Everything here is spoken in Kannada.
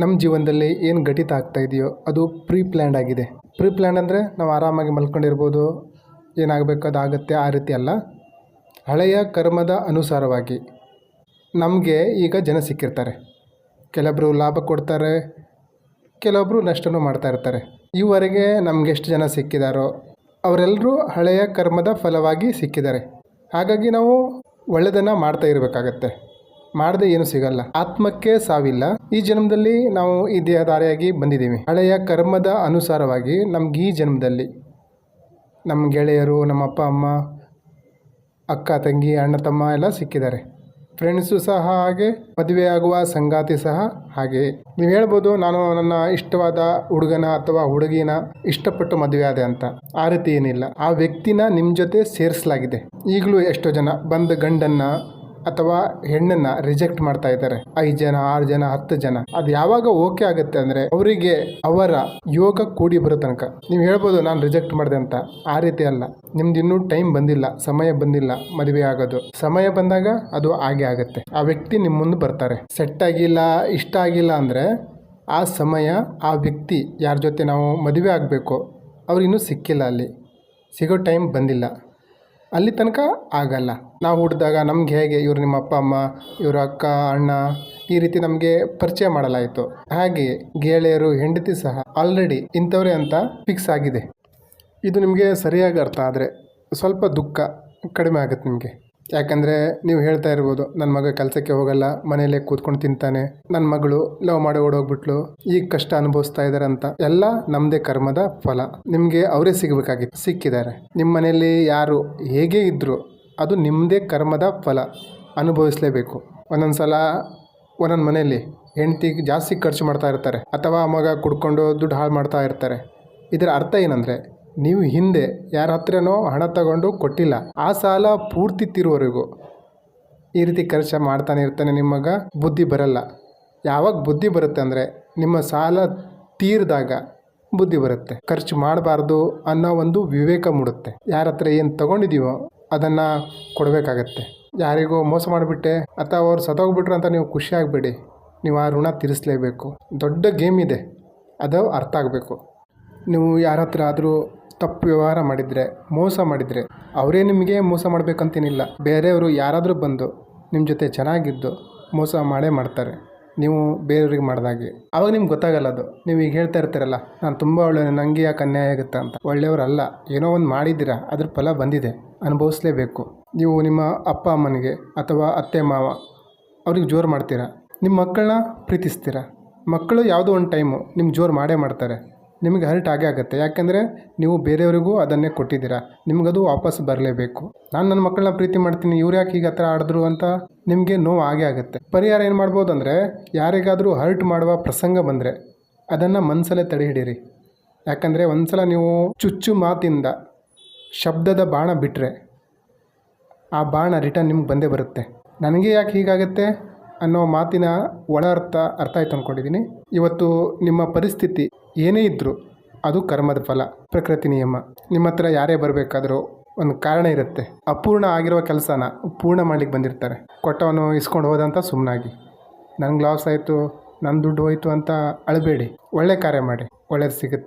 ನಮ್ಮ ಜೀವನದಲ್ಲಿ ಏನು ಘಟಿತ ಆಗ್ತಾ ಇದೆಯೋ ಅದು ಪ್ರೀ ಪ್ಲ್ಯಾಂಡ್ ಆಗಿದೆ. ಪ್ರೀ ಪ್ಲ್ಯಾಂಡ್ ಅಂದರೆ ನಾವು ಆರಾಮಾಗಿ ಮಲ್ಕೊಂಡಿರ್ಬೋದು, ಏನಾಗಬೇಕು ಅದು ಆಗುತ್ತೆ ಆ ರೀತಿ ಅಲ್ಲ. ಹಳೆಯ ಕರ್ಮದ ಅನುಸಾರವಾಗಿ ನಮಗೆ ಈಗ ಜನ ಸಿಕ್ಕಿರ್ತಾರೆ. ಕೆಲವೊಬ್ಬರು ಲಾಭ ಕೊಡ್ತಾರೆ ಕೆಲವೊಬ್ಬರು ನಷ್ಟನೂ ಮಾಡ್ತಾ ಇರ್ತಾರೆ. ಈವರೆಗೆ ನಮ್ಗೆ ಎಷ್ಟು ಜನ ಸಿಕ್ಕಿದಾರೋ ಅವರೆಲ್ಲರೂ ಹಳೆಯ ಕರ್ಮದ ಫಲವಾಗಿ ಸಿಕ್ಕಿದ್ದಾರೆ. ಹಾಗಾಗಿ ನಾವು ಒಳ್ಳೆಯದನ್ನು ಮಾಡ್ತಾ ಇರಬೇಕಾಗತ್ತೆ. ಮಾಡದೆ ಏನು ಸಿಗಲ್ಲ. ಆತ್ಮಕ್ಕೆ ಸಾವಿಲ್ಲ. ಈ ಜನ್ಮದಲ್ಲಿ ನಾವು ಈ ದೇಹಧಾರಿಯಾಗಿ ಬಂದಿದ್ದೀವಿ. ಹಳೆಯ ಕರ್ಮದ ಅನುಸಾರವಾಗಿ ನಮ್ಗೆ ಈ ಜನ್ಮದಲ್ಲಿ ನಮ್ಮ ಗೆಳೆಯರು, ನಮ್ಮ ಅಪ್ಪ, ಅಮ್ಮ, ಅಕ್ಕ, ತಂಗಿ, ಅಣ್ಣ, ತಮ್ಮ ಎಲ್ಲ ಸಿಕ್ಕಿದ್ದಾರೆ. ಫ್ರೆಂಡ್ಸು ಸಹ ಹಾಗೆ, ಮದುವೆ ಆಗುವ ಸಂಗಾತಿ ಸಹ ಹಾಗೆ. ನೀವು ಹೇಳ್ಬೋದು, ನಾನು ನನ್ನ ಇಷ್ಟವಾದ ಹುಡುಗನ ಅಥವಾ ಹುಡುಗಿನ ಇಷ್ಟಪಟ್ಟು ಮದುವೆ ಆದೆ ಅಂತ. ಆ ರೀತಿ ಏನಿಲ್ಲ. ಆ ವ್ಯಕ್ತಿನ ನಿಮ್ಮ ಜೊತೆ ಸೇರಿಸಲಾಗಿದೆ. ಈಗಲೂ ಎಷ್ಟೋ ಜನ ಬಂದ ಗಂಡನ್ನ ಅಥವಾ ಹೆಣ್ಣನ್ನ ರಿಜೆಕ್ಟ್ ಮಾಡ್ತಾ ಇದ್ದಾರೆ. ಐದು ಜನ, ಆರು ಜನ, ಹತ್ತು ಜನ. ಅದು ಯಾವಾಗ ಓಕೆ ಆಗುತ್ತೆ ಅಂದ್ರೆ ಅವರಿಗೆ ಅವರ ಯೋಗ ಕೂಡಿ ಬರೋ ತನಕ. ನೀವು ಹೇಳ್ಬೋದು, ನಾನು ರಿಜೆಕ್ಟ್ ಮಾಡಿದೆ ಅಂತ. ಆ ರೀತಿ ಅಲ್ಲ. ನಿಮ್ದು ಇನ್ನೂ ಟೈಮ್ ಬಂದಿಲ್ಲ, ಸಮಯ ಬಂದಿಲ್ಲ, ಮದುವೆ ಆಗೋದು. ಸಮಯ ಬಂದಾಗ ಅದು ಹಾಗೆ ಆಗುತ್ತೆ. ಆ ವ್ಯಕ್ತಿ ನಿಮ್ಮ ಮುಂದೆ ಬರ್ತಾರೆ. ಸೆಟ್ ಆಗಿಲ್ಲ, ಇಷ್ಟ ಆಗಿಲ್ಲ ಅಂದರೆ ಆ ಸಮಯ ಆ ವ್ಯಕ್ತಿ ಯಾರ ಜೊತೆ ನಾವು ಮದುವೆ ಆಗಬೇಕು, ಅವ್ರು ಇನ್ನೂ ಸಿಕ್ಕಿಲ್ಲ ಅಲ್ಲಿ. ಸಿಗೋ ಟೈಮ್ ಬಂದಿಲ್ಲ. ಅಲ್ಲಿ ತನಕ ಆಗಲ್ಲ. ನಾವು ಹುಟ್ಟಿದಾಗ ನಮ್ಗೆ ಹೇಗೆ ಇವ್ರು ನಿಮ್ಮ ಅಪ್ಪ, ಅಮ್ಮ, ಇವ್ರ ಅಕ್ಕ, ಅಣ್ಣ ಈ ರೀತಿ ನಮಗೆ ಪರಿಚಯ ಮಾಡಲಾಯಿತು. ಹಾಗೆ ಗೆಳೆಯರು, ಹೆಂಡತಿ ಸಹ ಆಲ್ರೆಡಿ ಇಂಥವ್ರೆ ಅಂತ ಫಿಕ್ಸ್ ಆಗಿದೆ. ಇದು ನಿಮಗೆ ಸರಿಯಾಗಿ ಅರ್ಥ ಆದರೆ ಸ್ವಲ್ಪ ದುಃಖ ಕಡಿಮೆ ಆಗುತ್ತೆ ನಿಮಗೆ. ಯಾಕಂದರೆ ನೀವು ಹೇಳ್ತಾ ಇರ್ಬೋದು ನನ್ನ ಮಗ ಕೆಲಸಕ್ಕೆ ಹೋಗಲ್ಲ, ಮನೆಯಲ್ಲೇ ಕೂತ್ಕೊಂಡು ತಿಂತಾನೆ ನನ್ನ ಮಗಳು ಲವ್ ಮಾಡಿ ಓಡೋಗ್ಬಿಟ್ಲು, ಈಗ ಕಷ್ಟ ಅನುಭವಿಸ್ತಾ ಇದ್ದಾರೆ ಅಂತ. ಎಲ್ಲ ನಮ್ಮದೇ ಕರ್ಮದ ಫಲ. ನಿಮಗೆ ಅವರೇ ಸಿಗಬೇಕಾಗಿತ್ತು ಸಿಕ್ಕಿದ್ದಾರೆ. ನಿಮ್ಮ ಮನೆಯಲ್ಲಿ ಯಾರು ಹೇಗೆ ಇದ್ದರೂ ಅದು ನಿಮ್ಮದೇ ಕರ್ಮದ ಫಲ. ಅನುಭವಿಸಲೇಬೇಕು. ಒಂದೊಂದು ಸಲ ಒಂದೊಂದು ಮನೆಯಲ್ಲಿ ಹೆಂಡ್ತಿಗೆ ಜಾಸ್ತಿ ಖರ್ಚು ಮಾಡ್ತಾ ಇರ್ತಾರೆ, ಅಥವಾ ಮಗ ಕುಡ್ಕೊಂಡು ದುಡ್ಡು ಹಾಳು ಮಾಡ್ತಾ ಇರ್ತಾರೆ. ಇದರ ಅರ್ಥ ಏನಂದರೆ ನೀವು ಹಿಂದೆ ಯಾರ ಹತ್ರನೋ ಹಣ ತಗೊಂಡು ಕೊಟ್ಟಿಲ್ಲ, ಆ ಸಾಲ ಪೂರ್ತಿ ತಿರುವವರೆಗೂ. ಈ ರೀತಿ ಖರ್ಚು ಮಾಡ್ತಾನೆ ಇರ್ತಾನೆ ನಿಮಗ ಬುದ್ಧಿ ಬರಲ್ಲ. ಯಾವಾಗ ಬುದ್ಧಿ ಬರುತ್ತೆ ಅಂದರೆ ನಿಮ್ಮ ಸಾಲ ತೀರಿದಾಗ ಬುದ್ಧಿ ಬರುತ್ತೆ. ಖರ್ಚು ಮಾಡಬಾರ್ದು ಅನ್ನೋ ಒಂದು ವಿವೇಕ ಮೂಡುತ್ತೆ. ಯಾರ ಹತ್ರ ಏನು ತಗೊಂಡಿದ್ದೀವೋ ಅದನ್ನು ಕೊಡಬೇಕಾಗತ್ತೆ. ಯಾರಿಗೋ ಮೋಸ ಮಾಡಿಬಿಟ್ಟೆ ಅಥವಾ ಅವ್ರು ಸತೋಗ್ಬಿಟ್ರು ಅಂತ ನೀವು ಖುಷಿ ಆಗಬೇಡಿ. ನೀವು ಆ ಋಣ ತೀರಿಸಲೇಬೇಕು. ದೊಡ್ಡ ಗೇಮ್ ಇದೆ. ಅದು ಅರ್ಥ ಆಗಬೇಕು. ನೀವು ಯಾರ ಹತ್ರ ಆದರೂ ತಪ್ಪು ವ್ಯವಹಾರ ಮಾಡಿದರೆ, ಮೋಸ ಮಾಡಿದರೆ, ಅವರೇ ನಿಮಗೆ ಮೋಸ ಮಾಡಬೇಕಂತೇನಿಲ್ಲ. ಬೇರೆಯವರು ಯಾರಾದರೂ ಬಂದು ನಿಮ್ಮ ಜೊತೆ ಚೆನ್ನಾಗಿದ್ದು ಮೋಸ ಮಾಡೇ ಮಾಡ್ತಾರೆ. ನೀವು ಬೇರೆಯವ್ರಿಗೆ ಮಾಡಿದಾಗೆ. ಅವಾಗ ನಿಮ್ಗೆ ಗೊತ್ತಾಗಲ್ಲ ಅದು. ನೀವು ಈಗ ಹೇಳ್ತಾ ಇರ್ತೀರಲ್ಲ, ನಾನು ತುಂಬ ಒಳ್ಳೆ ನನಗೆ ಯಾಕೆ ಅನ್ಯಾಯ ಆಗುತ್ತೆ ಅಂತ. ಒಳ್ಳೆಯವರಲ್ಲ, ಏನೋ ಒಂದು ಮಾಡಿದ್ದೀರಾ, ಅದ್ರ ಫಲ ಬಂದಿದೆ. ಅನುಭವಿಸಲೇಬೇಕು. ನೀವು ನಿಮ್ಮ ಅಪ್ಪ ಅಮ್ಮನಿಗೆ ಅಥವಾ ಅತ್ತೆ ಮಾವ ಅವ್ರಿಗೆ ಜೋರು ಮಾಡ್ತೀರಾ? ನಿಮ್ಮ ಮಕ್ಕಳನ್ನ ಪ್ರೀತಿಸ್ತೀರಾ? ಮಕ್ಕಳು ಯಾವುದೋ ಒಂದು ಟೈಮು ನಿಮ್ಮ ಜೋರು ಮಾಡೇ ಮಾಡ್ತಾರೆ. ನಿಮಗೆ ಹರ್ಟ್ ಆಗೇ ಆಗುತ್ತೆ. ಯಾಕೆಂದರೆ ನೀವು ಬೇರೆಯವರಿಗೂ ಅದನ್ನೇ ಕೊಟ್ಟಿದ್ದೀರಾ. ನಿಮಗದು ವಾಪಸ್ ಬರಲೇಬೇಕು. ನಾನು ನನ್ನ ಮಕ್ಕಳನ್ನ ಪ್ರೀತಿ ಮಾಡ್ತೀನಿ. ಇವ್ರು ಯಾಕೆ ಈಗ ಹತ್ರ ಆಡಿದ್ರು ಅಂತ ನಿಮಗೆ ನೋವು ಆಗೇ ಆಗುತ್ತೆ. ಪರಿಹಾರ ಏನು ಮಾಡ್ಬೋದು ಅಂದರೆ ಯಾರಿಗಾದರೂ ಹರ್ಟ್ ಮಾಡುವ ಪ್ರಸಂಗ ಬಂದರೆ ಅದನ್ನು ಮನಸ್ಸಲ್ಲೇ ತಡೆ ಹಿಡೀರಿ. ಯಾಕಂದರೆ ಒಂದ್ಸಲ ನೀವು ಚುಚ್ಚು ಮಾತಿಂದ ಶಬ್ದದ ಬಾಣ ಬಿಟ್ಟರೆ ಆ ಬಾಣ ರಿಟರ್ನ್ ನಿಮ್ಗೆ ಬಂದೇ ಬರುತ್ತೆ. ನನಗೆ ಯಾಕೆ ಹೀಗಾಗುತ್ತೆ ಅನ್ನೋ ಮಾತಿನ ಒಳ ಅರ್ಥ ಅರ್ಥ ಆಯ್ತು ಅಂದ್ಕೊಂಡಿದ್ದೀನಿ ಇವತ್ತು ನಿಮ್ಮ ಪರಿಸ್ಥಿತಿ ಏನೇ ಇದ್ದರೂ ಅದು ಕರ್ಮದ ಫಲ, ಪ್ರಕೃತಿ ನಿಯಮ. ನಿಮ್ಮ ಹತ್ರ ಯಾರೇ ಬರಬೇಕಾದ್ರೂ ಒಂದು ಕಾರಣ ಇರುತ್ತೆ. ಅಪೂರ್ಣ ಆಗಿರುವ ಕೆಲಸನ ಪೂರ್ಣ ಮಾಡ್ಲಿಕ್ಕೆ ಬಂದಿರ್ತಾರೆ. ಕೊಟ್ಟವನು ಇಸ್ಕೊಂಡು ಹೋದಂಥ ಸುಮ್ಮನಾಗಿ ನನಗೆ ಲಾಸ್ ಆಯಿತು ನನ್ನ ದುಡ್ಡು ಹೋಯಿತು ಅಂತ ಅಳಬೇಡಿ. ಒಳ್ಳೆ ಕಾರ್ಯ ಮಾಡಿ. ಒಳ್ಳೇದು ಸಿಗುತ್ತೆ.